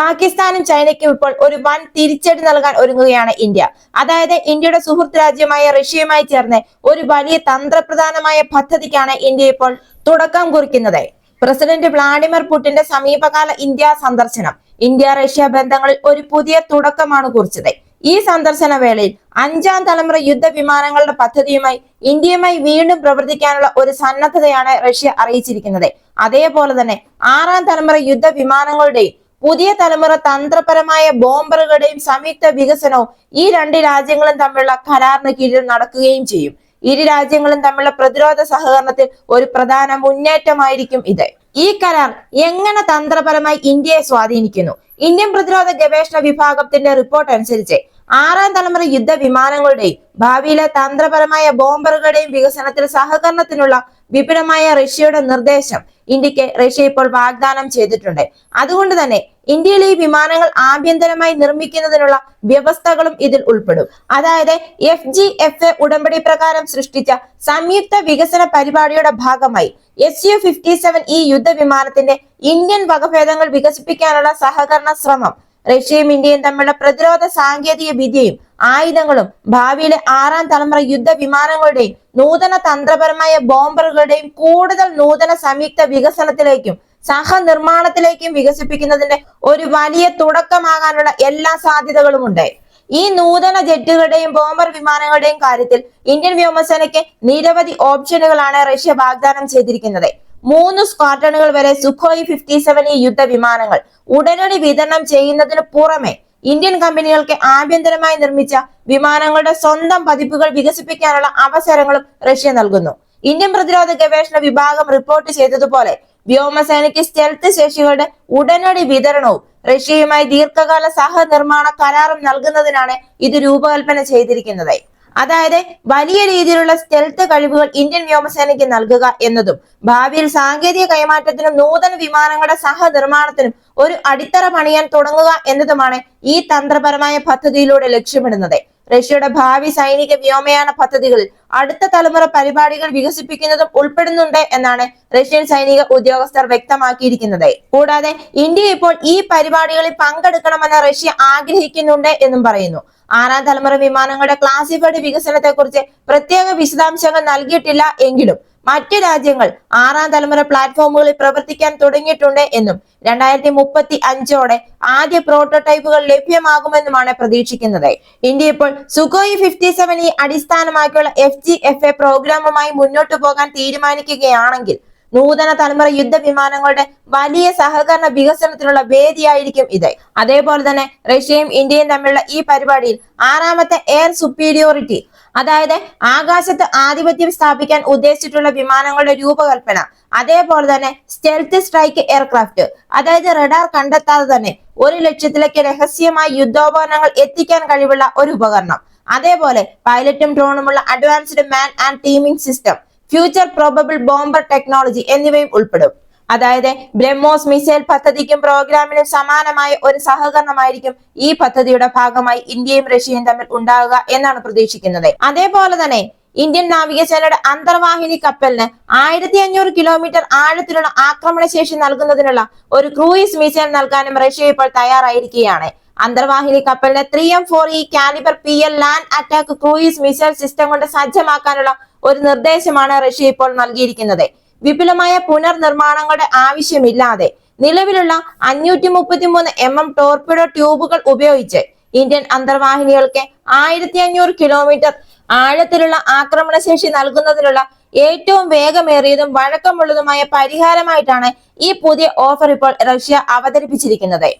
പാകിസ്ഥാനും ചൈനയ്ക്കും ഇപ്പോൾ ഒരു വൻ തിരിച്ചടി നൽകാൻ ഒരുങ്ങുകയാണ് ഇന്ത്യ. അതായത് ഇന്ത്യയുടെ സുഹൃത്ത് രാജ്യമായ റഷ്യയുമായി ചേർന്ന് ഒരു വലിയ തന്ത്രപ്രധാനമായ പദ്ധതിക്കാണ് ഇന്ത്യ ഇപ്പോൾ തുടക്കം കുറിക്കുന്നത്. പ്രസിഡന്റ് വ്ളാഡിമിർ പുടിന്റെ സമീപകാല ഇന്ത്യ സന്ദർശനം. ഇന്ത്യ റഷ്യ ബന്ധങ്ങളിൽ ഒരു പുതിയ തുടക്കമാണ് കുറിച്ചത്. ഈ സന്ദർശന വേളയിൽ അഞ്ചാം തലമുറ യുദ്ധ വിമാനങ്ങളുടെ പദ്ധതിയുമായി ഇന്ത്യയുമായി വീണ്ടും പ്രവർത്തിക്കാനുള്ള ഒരു സന്നദ്ധതയാണ് റഷ്യ അറിയിച്ചിരിക്കുന്നത്. അതേപോലെ തന്നെ ആറാം തലമുറ യുദ്ധ വിമാനങ്ങളുടെയും പുതിയ തലമുറ തന്ത്രപരമായ ബോംബറുകളുടെയും സംയുക്ത വികസനവും ഈ രണ്ട് രാജ്യങ്ങളും തമ്മിലുള്ള കരാറിന് കീഴിൽ നടക്കുകയും ചെയ്യും. ഇരു രാജ്യങ്ങളും തമ്മിലുള്ള പ്രതിരോധ സഹകരണത്തിൽ ഒരു പ്രധാന മുന്നേറ്റമായിരിക്കും ഇത്. ഈ കരാർ എങ്ങനെ തന്ത്രപരമായി ഇന്ത്യയെ സ്വാധീനിക്കുന്നു? ഇന്ത്യൻ പ്രതിരോധ ഗവേഷണ വിഭാഗത്തിന്റെ റിപ്പോർട്ട് അനുസരിച്ച് ആറാം തലമുറ യുദ്ധ വിമാനങ്ങളുടെയും ഭാവിയിലെ തന്ത്രപരമായ ബോംബറുകളുടെയും വികസനത്തിൽ സഹകരണത്തിനുള്ള വിപുലമായ റഷ്യയുടെ നിർദ്ദേശം ഇന്ത്യയ്ക്ക് റഷ്യ ഇപ്പോൾ വാഗ്ദാനം ചെയ്തിട്ടുണ്ട്. അതുകൊണ്ട് തന്നെ ഇന്ത്യയിൽ ഈ വിമാനങ്ങൾ ആഭ്യന്തരമായി നിർമ്മിക്കുന്നതിനുള്ള വ്യവസ്ഥകളും ഇതിൽ ഉൾപ്പെടും. അതായത് എഫ് ജി എഫ് എ ഉടമ്പടി പ്രകാരം സൃഷ്ടിച്ച സംയുക്ത വികസന പരിപാടിയുടെ ഭാഗമായി എസ് യു ഫിഫ്റ്റി സെവൻ ഈ യുദ്ധവിമാനത്തിന്റെ ഇന്ത്യൻ വകഭേദങ്ങൾ വികസിപ്പിക്കാനുള്ള സഹകരണ ശ്രമം റഷ്യയും ഇന്ത്യയും തമ്മിലുള്ള പ്രതിരോധ സാങ്കേതിക വിദ്യയും ആയുധങ്ങളും ഭാവിയിലെ ആറാം തലമുറ യുദ്ധ വിമാനങ്ങളുടെയും നൂതന തന്ത്രപരമായ ബോംബറുകളുടെയും കൂടുതൽ നൂതന സംയുക്ത വികസനത്തിലേക്കും സഹനിർമ്മാണത്തിലേക്കും വികസിപ്പിക്കുന്നതിന്റെ ഒരു വലിയ തുടക്കമാകാനുള്ള എല്ലാ സാധ്യതകളും ഉണ്ട് ഈ നൂതന ജെറ്റുകളുടെയും ബോംബർ വിമാനങ്ങളുടെയും കാര്യത്തിൽ ഇന്ത്യൻ വ്യോമസേനയ്ക്ക് നിരവധി ഓപ്ഷനുകളാണ് റഷ്യ വാഗ്ദാനം ചെയ്തിരിക്കുന്നത്. മൂന്ന് സ്ക്വാഡ്രണുകൾ വരെ സുഖോയ് ഫിഫ്റ്റി സെവൻ ഈ യുദ്ധ വിമാനങ്ങൾ ഉടനടി വിതരണം ചെയ്യുന്നതിന് പുറമെ ഇന്ത്യൻ കമ്പനികൾക്ക് ആഭ്യന്തരമായി നിർമ്മിച്ച വിമാനങ്ങളുടെ സ്വന്തം പതിപ്പുകൾ വികസിപ്പിക്കാനുള്ള അവസരങ്ങളും റഷ്യ നൽകുന്നു. ഇന്ത്യൻ പ്രതിരോധ ഗവേഷണ വിഭാഗം റിപ്പോർട്ട് ചെയ്തതുപോലെ വ്യോമസേനയ്ക്ക് സ്റ്റെൽത്ത് ശേഷികളുടെ ഉടനടി വിതരണവും റഷ്യയുമായി ദീർഘകാല സഹനിർമ്മാണ കരാറും നൽകുന്നതിനാണ് ഇത് രൂപകൽപ്പന ചെയ്തിരിക്കുന്നത്. അതായത് വലിയ രീതിയിലുള്ള സ്റ്റെൽത്ത് കഴിവുകൾ ഇന്ത്യൻ വ്യോമസേനയ്ക്ക് നൽകുക എന്നതും ഭാവിയിൽ സാങ്കേതിക കൈമാറ്റത്തിനും നൂതന വിമാനങ്ങളുടെ സഹനിർമ്മാണത്തിനും ഒരു അടിത്തറ പണിയാൻ തുടങ്ങുക എന്നതുമാണ് ഈ തന്ത്രപരമായ പദ്ധതിയിലൂടെ ലക്ഷ്യമിടുന്നത്. റഷ്യയുടെ ഭാവി സൈനിക വ്യോമയാന പദ്ധതികൾ അടുത്ത തലമുറ പരിപാടികൾ വികസിപ്പിക്കുന്നതും ഉൾപ്പെടുന്നുണ്ട് എന്നാണ് റഷ്യൻ സൈനിക ഉദ്യോഗസ്ഥർ വ്യക്തമാക്കിയിരിക്കുന്നത്. കൂടാതെ ഇന്ത്യ ഇപ്പോൾ ഈ പരിപാടികളിൽ പങ്കെടുക്കണമെന്ന് റഷ്യ ആഗ്രഹിക്കുന്നുണ്ട് എന്നും പറയുന്നു. ആറാം തലമുറ വിമാനങ്ങളുടെ ക്ലാസിഫൈഡ് വികസനത്തെക്കുറിച്ച് പ്രത്യേക വിശദാംശങ്ങൾ നൽകിയിട്ടില്ല എങ്കിലും മറ്റു രാജ്യങ്ങൾ ആറാം തലമുറ പ്ലാറ്റ്ഫോമുകളിൽ പ്രവർത്തിക്കാൻ തുടങ്ങിയിട്ടുണ്ട് എന്നും രണ്ടായിരത്തി മുപ്പത്തി അഞ്ചോടെ ആദ്യ പ്രോട്ടോടൈപ്പുകൾ ലഭ്യമാകുമെന്നുമാണ് പ്രതീക്ഷിക്കുന്നത്. ഇന്ത്യ ഇപ്പോൾ സുഖോയി ഫിഫ്റ്റി സെവൻ ഈ അടിസ്ഥാനമാക്കിയുള്ള എഫ് ജി എഫ് എ പ്രോഗ്രാമുമായി മുന്നോട്ട് പോകാൻ തീരുമാനിക്കുകയാണെങ്കിൽ നൂതന തലമുറ യുദ്ധ വിമാനങ്ങളുടെ വലിയ സഹകരണ വികസനത്തിനുള്ള വേദിയായിരിക്കും ഇത്. അതേപോലെ തന്നെ റഷ്യയും ഇന്ത്യയും തമ്മിലുള്ള ഈ പരിപാടിയിൽ ആറാമത്തെ എയർ സുപ്പീരിയോറിറ്റി അതായത് ആകാശത്ത് ആധിപത്യം സ്ഥാപിക്കാൻ ഉദ്ദേശിച്ചിട്ടുള്ള വിമാനങ്ങളുടെ രൂപകൽപ്പന. അതേപോലെ തന്നെ സ്റ്റെൽത്ത് സ്ട്രൈക്ക് എയർക്രാഫ്റ്റ് അതായത് റഡാർ കണ്ടെത്താതെ തന്നെ ഒരു ലക്ഷ്യത്തിലേക്ക് രഹസ്യമായി യുദ്ധോപകരണങ്ങൾ എത്തിക്കാൻ കഴിവുള്ള ഒരു ഉപകരണം. അതേപോലെ പൈലറ്റും ഡ്രോണുമുള്ള advanced man and teaming system future probable bomber technology എന്നിവയും ഉൾപ്പെടും. അതായത് ബ്രഹ്മോസ് മിസൈൽ പദ്ധതിക്കും പ്രോഗ്രാമിനും സമാനമായ ഒരു സഹകരണമായിരിക്കും ഈ പദ്ധതിയുടെ ഭാഗമായി ഇന്ത്യയും റഷ്യയും തമ്മിൽ ഉണ്ടാകുക എന്നാണ് പ്രതീക്ഷിക്കുന്നത്. അതേപോലെ തന്നെ ഇന്ത്യൻ നാവികസേനയുടെ അന്തർവാഹിനി കപ്പലിന് ആയിരത്തി അഞ്ഞൂറ് കിലോമീറ്റർ ആഴത്തിലുള്ള ആക്രമണ ശേഷി നൽകുന്നതിനുള്ള ഒരു ക്രൂയിസ് മിസൈൽ നൽകാനും റഷ്യ ഇപ്പോൾ തയ്യാറായിരിക്കുകയാണ്. അന്തർവാഹിനി കപ്പലിനെ three M four E Kalibr P L land attack cruise missile system കൊണ്ട് സജ്ജമാക്കാനുള്ള ഒരു നിർദ്ദേശമാണ് റഷ്യ ഇപ്പോൾ നൽകിയിരിക്കുന്നത്. വിപുലമായ പുനർനിർമ്മാണങ്ങളുടെ ആവശ്യമില്ലാതെ നിലവിലുള്ള അഞ്ഞൂറ്റി മുപ്പത്തി മൂന്ന് എം എം ടോർപിഡോ ട്യൂബുകൾ ഉപയോഗിച്ച് ഇന്ത്യൻ അന്തർവാഹിനികൾക്ക് ആയിരത്തി അഞ്ഞൂറ് കിലോമീറ്റർ ആഴത്തിലുള്ള ആക്രമണശേഷി നൽകുന്നതിനുള്ള ഏറ്റവും വേഗമേറിയതും വഴക്കമുള്ളതുമായ പരിഹാരമായിട്ടാണ് ഈ പുതിയ ഓഫർ ഇപ്പോൾ റഷ്യ അവതരിപ്പിച്ചിരിക്കുന്നത്.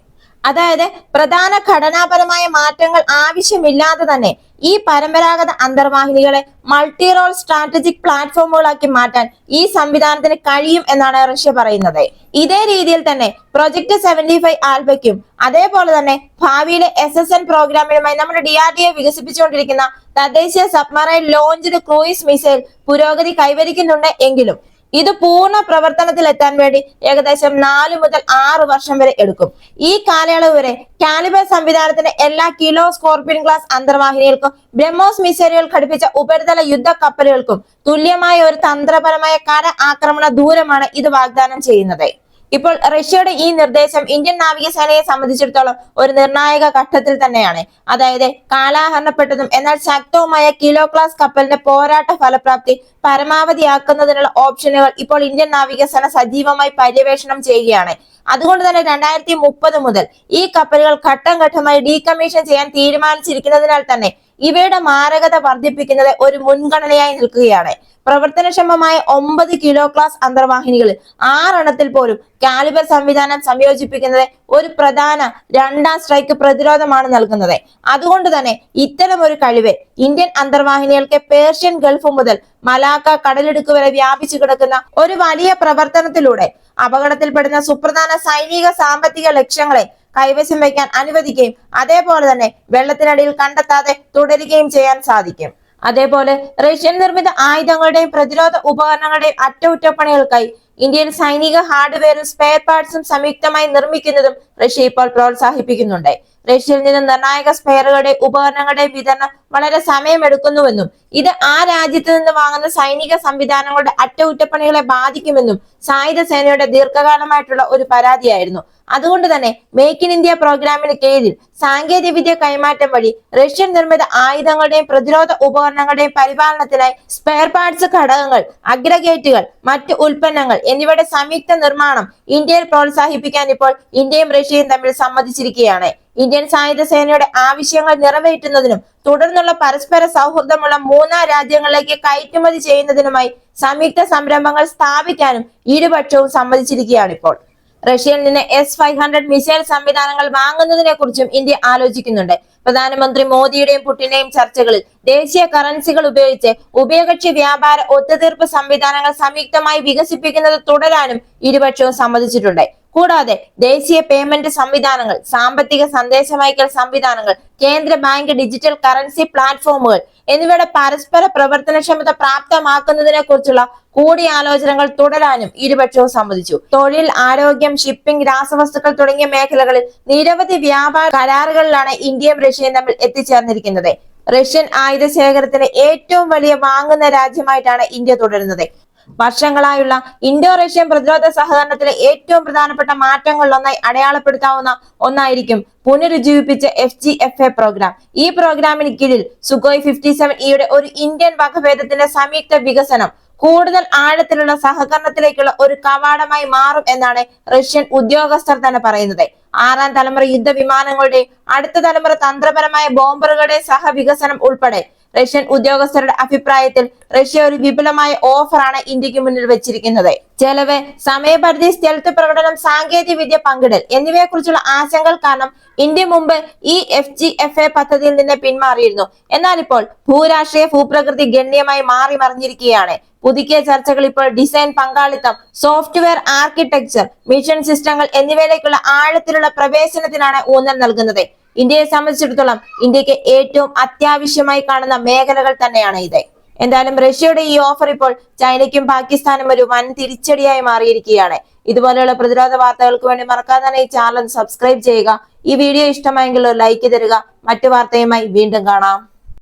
അതായത് പ്രധാന ഘടനാപരമായ മാറ്റങ്ങൾ ആവശ്യമില്ലാതെ തന്നെ ഈ പരമ്പരാഗത അന്തർവാഹിനികളെ മൾട്ടി റോൾ സ്ട്രാറ്റജിക് പ്ലാറ്റ്ഫോമുകളാക്കി മാറ്റാൻ ഈ സംവിധാനത്തിന് കഴിയും എന്നാണ് റഷ്യ പറയുന്നത്. ഇതേ രീതിയിൽ തന്നെ പ്രൊജക്ട് സെവന്റി ഫൈവ് ആൽബയ്ക്കും അതേപോലെ തന്നെ ഭാവിയിലെ എസ് എസ് എൻ പ്രോഗ്രാമിനുമായി നമ്മുടെ ഡി ആർ ഡി എ വികസിപ്പിച്ചുകൊണ്ടിരിക്കുന്ന തദ്ദേശീയ സബ്മറൈൻ ലോഞ്ച്ഡ് ക്രൂയിസ് മിസൈൽ പുരോഗതി കൈവരിക്കുന്നുണ്ട് എങ്കിലും ഇത് പൂർണ പ്രവർത്തനത്തിൽ എത്താൻ വേണ്ടി ഏകദേശം നാല് മുതൽ ആറ് വർഷം വരെ എടുക്കും. ഈ കാലയളവ് വരെ കാലിബർ സംവിധാനത്തിന്റെ എല്ലാ കിലോ സ്കോർപിയൻ ക്ലാസ് അന്തർവാഹിനികൾക്കും ബ്രഹ്മോസ് മിസൈലുകൾ ഘടിപ്പിച്ച ഉപരിതല യുദ്ധ കപ്പലുകൾക്കും തുല്യമായ ഒരു തന്ത്രപരമായ കര ആക്രമണ ദൂരമാണ് ഇത് വാഗ്ദാനം ചെയ്യുന്നത്. ഇപ്പോൾ റഷ്യയുടെ ഈ നിർദ്ദേശം ഇന്ത്യൻ നാവികസേനയെ സംബന്ധിച്ചിടത്തോളം ഒരു നിർണായക ഘട്ടത്തിൽ തന്നെയാണ്. അതായത് കാലാഹരണപ്പെട്ടതും എന്നാൽ ശക്തവുമായ കിലോ ക്ലാസ് കപ്പലിന്റെ പോരാട്ട ഫലപ്രാപ്തി പരമാവധിയാക്കുന്നതിനുള്ള ഓപ്ഷനുകൾ ഇപ്പോൾ ഇന്ത്യൻ നാവികസേന സജീവമായി പര്യവേഷണം ചെയ്യുകയാണ്. അതുകൊണ്ട് തന്നെ രണ്ടായിരത്തി മുപ്പത് മുതൽ ഈ കപ്പലുകൾ ഘട്ടം ഘട്ടമായി ഡീകമ്മീഷൻ ചെയ്യാൻ തീരുമാനിച്ചിരിക്കുന്നതിനാൽ തന്നെ ഇവയുടെ മാരകത വർദ്ധിപ്പിക്കുന്നത് ഒരു മുൻഗണനയായി നിൽക്കുകയാണ്. പ്രവർത്തനക്ഷമമായ ഒമ്പത് കിലോ ക്ലാസ് അന്തർവാഹിനികളിൽ ആറെണ്ണത്തിൽ പോലും കാലിബർ സംവിധാനം സംയോജിപ്പിക്കുന്നത് ഒരു പ്രധാന രണ്ടാം സ്ട്രൈക്ക് പ്രതിരോധമാണ് നൽകുന്നത്. അതുകൊണ്ട് തന്നെ ഇത്തരം ഒരു കഴിവ് ഇന്ത്യൻ അന്തർവാഹിനികൾക്ക് പേർഷ്യൻ ഗൾഫ് മുതൽ മലാക്ക കടലിടുക്ക് വരെ വ്യാപിച്ചു കിടക്കുന്ന ഒരു വലിയ പ്രവർത്തനത്തിലൂടെ അപകടത്തിൽപ്പെടുന്ന സുപ്രധാന സൈനിക സാമ്പത്തിക ലക്ഷ്യങ്ങളെ കൈവശം വയ്ക്കാൻ അനുവദിക്കുകയും അതേപോലെ തന്നെ വെള്ളത്തിനടിയിൽ കണ്ടെത്താതെ തുടരുകയും ചെയ്യാൻ സാധിക്കും. അതേപോലെ റഷ്യൻ നിർമ്മിത ആയുധങ്ങളുടെയും പ്രതിരോധ ഉപകരണങ്ങളുടെയും അറ്റകുറ്റപ്പണികൾക്കായി ഇന്ത്യൻ സൈനിക ഹാർഡ്വെയറും സ്പെയർ പാർട്സും സംയുക്തമായി നിർമ്മിക്കുന്നതും റഷ്യ ഇപ്പോൾ പ്രോത്സാഹിപ്പിക്കുന്നുണ്ട്. റഷ്യയിൽ നിന്ന് നിർണായക സ്പെയറുകളുടെ ഉപകരണങ്ങളുടെ വിതരണം വളരെ സമയമെടുക്കുന്നുവെന്നും ഇത് ആ രാജ്യത്ത് നിന്ന് വാങ്ങുന്ന സൈനിക സംവിധാനങ്ങളുടെ അറ്റകുറ്റപ്പണികളെ ബാധിക്കുമെന്നും സായുധ സേനയുടെ ദീർഘകാലമായിട്ടുള്ള ഒരു പരാതിയായിരുന്നു. അതുകൊണ്ട് തന്നെ മേക്ക് ഇൻ ഇന്ത്യ പ്രോഗ്രാമിന് കീഴിൽ സാങ്കേതികവിദ്യ കൈമാറ്റം വഴി റഷ്യൻ നിർമ്മിത ആയുധങ്ങളുടെയും പ്രതിരോധ ഉപകരണങ്ങളുടെയും പരിപാലനത്തിനായി സ്പെയർ പാർട്സ് ഘടകങ്ങൾ അഗ്രഗേറ്റുകൾ മറ്റ് ഉൽപ്പന്നങ്ങൾ എന്നിവയുടെ സംയുക്ത നിർമ്മാണം ഇന്ത്യയിൽ പ്രോത്സാഹിപ്പിക്കാൻ ഇപ്പോൾ ഇന്ത്യയും റഷ്യയും തമ്മിൽ സമ്മതിച്ചിരിക്കുകയാണ്. ഇന്ത്യൻ സായുധ സേനയുടെ ആവശ്യങ്ങൾ നിറവേറ്റുന്നതിനും തുടർന്നുള്ള പരസ്പര സൗഹൃദമുള്ള മൂന്നാം രാജ്യങ്ങളിലേക്ക് കയറ്റുമതി ചെയ്യുന്നതിനുമായി സംയുക്ത സംരംഭങ്ങൾ സ്ഥാപിക്കാനും ഇരുപക്ഷവും സമ്മതിച്ചിരിക്കുകയാണ് ഇപ്പോൾ റഷ്യയിൽ നിന്ന് എസ് ഫൈവ് ഹൺഡ്രഡ് മിസൈൽ സംവിധാനങ്ങൾ വാങ്ങുന്നതിനെ കുറിച്ചും ഇന്ത്യ ആലോചിക്കുന്നുണ്ട്. പ്രധാനമന്ത്രി മോദിയുടെയും പുടിന്റെയും ചർച്ചകളിൽ ദേശീയ കറൻസികൾ ഉപയോഗിച്ച് ഉഭയകക്ഷി വ്യാപാര ഒത്തുതീർപ്പ് സംവിധാനങ്ങൾ സംയുക്തമായി വികസിപ്പിക്കുന്നത് തുടരാനും ഇരുപക്ഷവും സമ്മതിച്ചിട്ടുണ്ട്. കൂടാതെ ദേശീയ പേയ്മെന്റ് സംവിധാനങ്ങൾ സാമ്പത്തിക സന്ദേശമയക്കൽ സംവിധാനങ്ങൾ കേന്ദ്ര ബാങ്ക് ഡിജിറ്റൽ കറൻസി പ്ലാറ്റ്ഫോമുകൾ എന്നിവയുടെ പരസ്പര പ്രവർത്തനക്ഷമത പ്രാപ്തമാക്കുന്നതിനെ കുറിച്ചുള്ള കൂടിയാലോചനകൾ തുടരാനും ഇരുപക്ഷവും സമ്മതിച്ചു. തൊഴിൽ ആരോഗ്യം ഷിപ്പിംഗ് രാസവസ്തുക്കൾ തുടങ്ങിയ മേഖലകളിൽ നിരവധി വ്യാപാര കരാറുകളിലാണ് ഇന്ത്യയും റഷ്യയും തമ്മിൽ എത്തിച്ചേർന്നിരിക്കുന്നത്. റഷ്യൻ ആയുധ ശേഖരത്തിന് ഏറ്റവും വലിയ വാങ്ങുന്ന രാജ്യമായിട്ടാണ് ഇന്ത്യ തുടരുന്നത്. വർഷങ്ങളായുള്ള ഇന്തോ റഷ്യൻ പ്രതിരോധ സഹകരണത്തിലെ ഏറ്റവും പ്രധാനപ്പെട്ട മാറ്റങ്ങളിലൊന്നായി അടയാളപ്പെടുത്താവുന്ന ഒന്നായിരിക്കും പുനരുജ്ജീവിപ്പിച്ച F G F A program ഈ പ്രോഗ്രാമിന് കീഴിൽ സുഗോയ് ഫിഫ്റ്റി സെവൻ ഇയുടെ ഒരു ഇന്ത്യൻ വകഭേദത്തിന്റെ സംയുക്ത വികസനം കൂടുതൽ ആഴത്തിലുള്ള സഹകരണത്തിലേക്കുള്ള ഒരു കവാടമായി മാറും എന്നാണ് റഷ്യൻ ഉദ്യോഗസ്ഥർ തന്നെ പറയുന്നത്. ആറാം തലമുറ യുദ്ധ വിമാനങ്ങളുടെ അടുത്ത തലമുറ തന്ത്രപരമായ ബോംബറുകളുടെ സഹവികസനം ഉൾപ്പെടെ റഷ്യൻ ഉദ്യോഗസ്ഥരുടെ അഭിപ്രായത്തിൽ റഷ്യ ഒരു വിപുലമായ ഓഫറാണ് ഇന്ത്യയ്ക്ക് മുന്നിൽ വെച്ചിരിക്കുന്നത്. ചെലവ് സമയപരിധി സ്ഥലത്ത് പ്രകടനം സാങ്കേതിക വിദ്യ പങ്കിടൽ എന്നിവയെക്കുറിച്ചുള്ള ആശങ്കകൾ കാരണം ഇന്ത്യ മുമ്പ് ഈ എഫ് ജി എഫ് എ പദ്ധതിയിൽ നിന്ന് പിന്മാറിയിരുന്നു. എന്നാൽ ഇപ്പോൾ ഭൂരാഷ്ട്രീയ ഭൂപ്രകൃതി ഗണ്യമായി മാറി മറിഞ്ഞിരിക്കുകയാണ്. പുതുക്കിയ ചർച്ചകൾ ഇപ്പോൾ ഡിസൈൻ പങ്കാളിത്തം സോഫ്റ്റ്വെയർ ആർക്കിടെക്ചർ മിഷൻ സിസ്റ്റങ്ങൾ എന്നിവയിലേക്കുള്ള ആഴത്തിലുള്ള പ്രവേശനത്തിനാണ് ഊന്നൽ നൽകുന്നത്. ഇന്ത്യയെ സംബന്ധിച്ചിടത്തോളം ഇന്ത്യയ്ക്ക് ഏറ്റവും അത്യാവശ്യമായി കാണുന്ന മേഖലകൾ തന്നെയാണ് ഇത്. എന്തായാലും റഷ്യയുടെ ഈ ഓഫർ ഇപ്പോൾ ചൈനയ്ക്കും പാകിസ്ഥാനും ഒരു വൻ തിരിച്ചടിയായി മാറിയിരിക്കുകയാണ്. ഇതുപോലെയുള്ള പ്രതിരോധ വാർത്തകൾക്ക് വേണ്ടി മറക്കാതെ ഈ ചാനൽ സബ്സ്ക്രൈബ് ചെയ്യുക. ഈ വീഡിയോ ഇഷ്ടമായെങ്കിൽ ലൈക്ക് തരിക. മറ്റു വാർത്തയുമായി വീണ്ടും കാണാം.